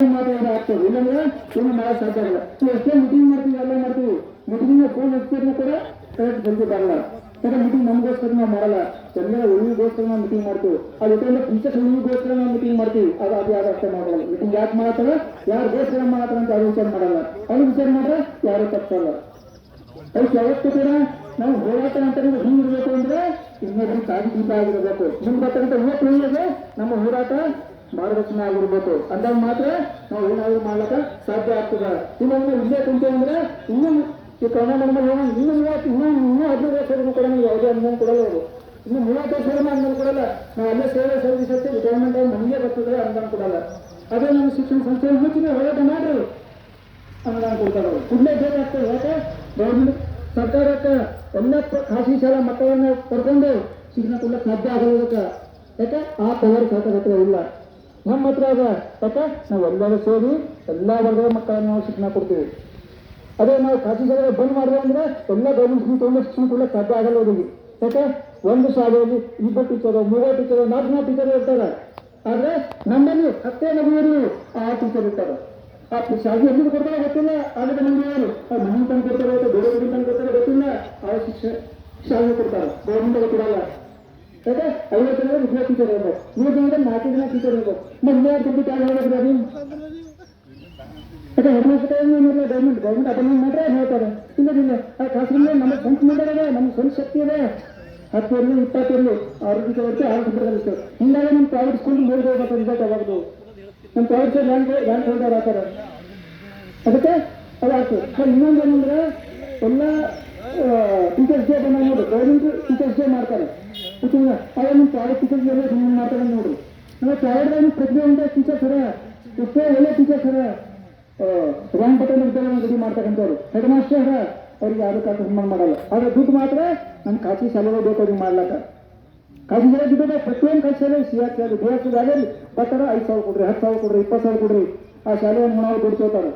ಮಾತಾಡೋದು ಆಗ್ತದೆ ಇಲ್ಲಾಂದ್ರೆ ಸುಮ್ಮನೆ ಮಾಡಕ್ ಸಾಧ್ಯ ಆಗಲ್ಲ ನೀವು ಎಷ್ಟೇ ಮೀಟಿಂಗ್ ಮಾಡ್ತೀವಿ ಎಲ್ಲ ಮಾಡ್ತೀವಿ ಮೀಟಿಂಗ್ ಫೋನ್ ಹಚ್ಚಿದ್ರು ಕೂಡ ಕರೆಕ್ಟ್ ಜಲ್ದಿ ಬರಲ್ಲ ಯಾಕಂದ್ರೆ ಮೀಟಿಂಗ್ ನಮಗೋಸ್ಕರ ನಾವು ಮಾಡಲ್ಲ ಎಲ್ಲ ಉಳಿಗೋಸ್ಕರ ನಾವು ಮೀಟಿಂಗ್ ಮಾಡ್ತೀವಿ ಅದು ಇತರ ಟೀಚರ್ಸ್ ಉಳಿಗೋಸ್ಕರ ನಾವು ಮೀಟಿಂಗ್ ಮಾಡ್ತೀವಿ ಅದು ಯಾರು ಮಾಡಲ್ಲ ಮೀಟಿಂಗ್ ಯಾಕೆ ಮಾಡ್ತಾರೆ ಯಾರಿಗೋಸ್ಕರ ಮಾಡ್ತಾರೆ ಅಂತ ಯಾರು ವಿಚಾರ ಮಾಡಲ್ಲ ವಿಚಾರ ಮಾಡಿದ್ರೆ ಯಾರು ತಪ್ಪಲ್ಲ ಅದಕ್ಕೆ ಯಾವತ್ತೂ ಕೂಡ ನಾವು ಹೋರಾಟ ಅಂತ ಹಿಂಗಿರ್ಬೇಕು ಅಂದ್ರೆ ಇನ್ನೊಬ್ರು ಕಾಗಿ ದೀಪ ಆಗಿರಬೇಕು ಬರ್ತಕ್ಕಂಥ ಯುವ ಪೀಳಿಗೆಗೆ ನಮ್ಮ ಹೋರಾಟ ಮಾರ್ಗದರ್ಶನ ಆಗಿರ್ಬೇಕು ಅಂದಾಗ ಮಾತ್ರ ನಾವು ಏನಾದರೂ ಮಾಡ್ಲಕ್ಕ ಸಾಧ್ಯ ಆಗ್ತದ. ಇನ್ನೊಂದು ಇಲ್ಲೇ ಕುಂತೆ ಅಂದ್ರೆ ಇನ್ನೂ ಈ ಕನ್ನಡ ಏನು ಇನ್ನೂ ಮೂವತ್ತು ಇನ್ನೂ ಇನ್ನೂ ಹದಿನೈದು ವರ್ಷವರೆಗೂ ಕೂಡ ನೀವು ಯಾವುದೇ ಅನುದಾನ ಕೊಡಲ್ಲ ಅವರು ಇನ್ನು ಮೂವತ್ತು ವರ್ಷವರೆಗೂ ಅನುದಾನ ಕೊಡಲ್ಲ. ನಾವು ಅಲ್ಲೇ ಸೇವೆ ಸರ್ವಿಸ್ ಅಂತ ಆಗಿ ನಮಗೆ ಬರ್ತದೆ ಅನುದಾನ ಕೊಡಲ್ಲ. ಅದೇ ನಮ್ಮ ಶಿಕ್ಷಣ ಸಂಸ್ಥೆ ಮುಂಚಿನ ಹೋರಾಟ ಮಾಡ್ರಿ. ಅನುದಾನ ಕೊಡ್ತಾರೆ ಅವರು. ಕೂಡಲೇ ಆಗ್ತದೆ. ಯಾಕೆ? ಗೌರ್ಮೆಂಟ್ ಸರ್ಕಾರಕ್ಕೆ ಎಲ್ಲ ಖಾಸಗಿ ಶಾಲಾ ಮಕ್ಕಳನ್ನು ಪಡ್ಕೊಂಡು ಶಿಕ್ಷಣ ಕೊಡಲಿಕ್ಕೆ ಸಾಧ್ಯ ಆಗೋದಕ್ಕೆ. ಯಾಕೆ? ಆ ಪವರ್ ಸರ್ಕಾರ ಇಲ್ಲ. ನಮ್ಮ ಹತ್ರ ಅದ. ಯಾಕೆ? ನಾವು ಎಲ್ಲರೂ ಸೇರಿ ಎಲ್ಲ ವರ್ಗದ ಮಕ್ಕಳನ್ನು ನಾವು ಶಿಕ್ಷಣ ಕೊಡ್ತೀವಿ. ಅದೇ ನಾವು ಖಾಸಗಿ ಶಾಲೆ ಬಂದ್ ಮಾಡಿದ್ರೆ ಅಂದ್ರೆ ಎಲ್ಲ ಗೌರ್ಮೆಂಟ್ ಸ್ಕೂಲ್ ತೊಗೊಂಡು ಶಿಕ್ಷಣ ಕೊಡ್ಲಿಕ್ಕೆ ಸಾಧ್ಯ ಆಗಲ್ಲ ಹೋಗಿ ಯಾಕೆ? ಒಂದು ಶಾಲೆಯಲ್ಲಿ ಇಬ್ಬರು ಟೀಚರು ಮೂವರು ಟೀಚರು ನಾಲ್ಕು ನಾಲ್ಕು ಟೀಚರ್ ಇರ್ತಾರೆ. ಆದ್ರೆ ನಮ್ಮಲ್ಲಿ ಹತ್ತೇ ಮಗುವರು ಆ ಟೀಚರ್ ಇರ್ತಾರೆ. ಆ ಶಾಲೆ ಎಲ್ಲಿ ಕೊಡ್ತಾರೆ ಗೊತ್ತಿಲ್ಲ. ಆದ್ರೆ ಯಾರು? ಮನೆ ತಂದು ಕೊಡ್ತಾರೆ, ಬೇರೆ ತಂದು ಕೊಡ್ತಾರೆ, ಗೊತ್ತಿಲ್ಲ. ಆ ಶಿಕ್ಷಣ ಶಾಲೆ ಕೊಡ್ತಾರೆ. ಗೌರ್ಮೆಂಟ್ ಕೊಡಲ್ಲ. ಯಾಕೆ? ಐವತ್ತು ಜನ ವಿದ್ಯಾ ಟೀಚರ್ ಇರ್ಬೇಕು ಮೂರು ಜನ ನಾಲ್ಕು ಜನ ಟೀಚರ್ ಇರ್ಬೇಕು ಮೊನ್ನೆ ಕಂಪ್ಲೀಟ್ ಆಗಿ ಹೇಳಿದ್ರೆ ನೀವು ಯಾಕೆ ಹೆಡ್ಮಾಸ್ಟರ್ ಏನಿಲ್ಲ ಗೌರ್ಮೆಂಟ್ ಗೌರ್ಮೆಂಟ್ ಅಪಾಯಿಂಟ್ ಮಾಡ್ರೆ ಹೇಳ್ತಾರೆ. ಇಲ್ಲ ಇಲ್ಲ ಆ ಖಾಸಗಿ ನಮಗೆ ಸ್ವಂತ ಮಂಡಳ ಇದೆ ನಮ್ಗೆ ಸ್ವಂತ ಶಕ್ತಿ ಇದೆ. ಹತ್ತು ಇರಲಿ ಇಪ್ಪತ್ತು ಇರಲಿ ಆರು ಟೀಚರ್ ವರ್ಷ ಆರು ಟೀಚರ್ ಇತ್ತು ನಮ್ಮ ಪ್ರೈವೇಟ್ ಸ್ಕೂಲ್ ಮೇಲೆ ಹೋಗ್ಬೇಕು ರಿಸಲ್ಟ್ ಆಗೋದು ನಮ್ಮ ಪ್ರೈವೇಟ್ ರ್ಯಾಂಕ್ ರ್ಯಾಂಕ್ ಹೋಲ್ಡರ್ ಆಗ್ತಾರೆ ಅದಕ್ಕೆ ಅದು ಆಗ್ತದೆ ಸರ್ ಇನ್ನೊಂದು ಏನಂದ್ರೆ, ಎಲ್ಲ ಟೀಚರ್ಸ್ ಡೇ ಬಂದಾಗ ನೋಡಿ ಗೌರ್ಮೆಂಟ್ ಟೀಚರ್ಸ್ ಡೇ ಮಾಡ್ತಾರೆ. ಗೊತ್ತಿಲ್ಲ ಅದೇ ನಿಮ್ಮ ಡೇ ಹಿಂಗೆ ಮಾಡ್ತಾರೆ ನೋಡ್ರಿ ನಮ್ಮ ಪ್ರೈವೇಟ್ ಪ್ರತಿಯೊಂದು ಟೀಚರ್ಸ್ ಅರ ಎಷ್ಟೋ ಒಳ್ಳೆ ಟೀಚರ್ ಸರ. ರಾಮ್ ಪಟೇಲ್ ವಿದ್ಯಾಲಯ ರೆಡಿ ಮಾಡ್ತಕ್ಕಂಥವ್ರು. ಹೆಡ್ ಮಾಸ್ಟರ್ ಅವ್ರಿಗೆ ಯಾರು ಕಾಸು ಸನ್ಮಾನ ಮಾಡಲ್ಲ. ಆದರೆ ದುಡ್ಡು ಮಾತ್ರ ನಮ್ಮ ಖಾಸಗಿ ಶಾಲೆಗಳು ಬೇಕು ಅವ್ರಿಗೆ ಮಾಡ್ಲಕ್ಕ ಖಾಸಗಿ ಶಾಲೆ ದುಡ್ಡು ಪ್ರತಿಯೊಂದು ಖಾಸಗಿ ಶಾಲೆ C R C D S ಆಗಲಿ ಬರ್ತಾರ ಐದು ಸಾವಿರ ಕೊಡ್ರಿ, ಹತ್ತು ಸಾವಿರ ಕೊಡ್ರಿ, ಇಪ್ಪತ್ತು ಸಾವಿರ ಕೊಡ್ರಿ. ಆ ಶಾಲೆಯನ್ನು ನಾವು ತಗೋತಾರೆ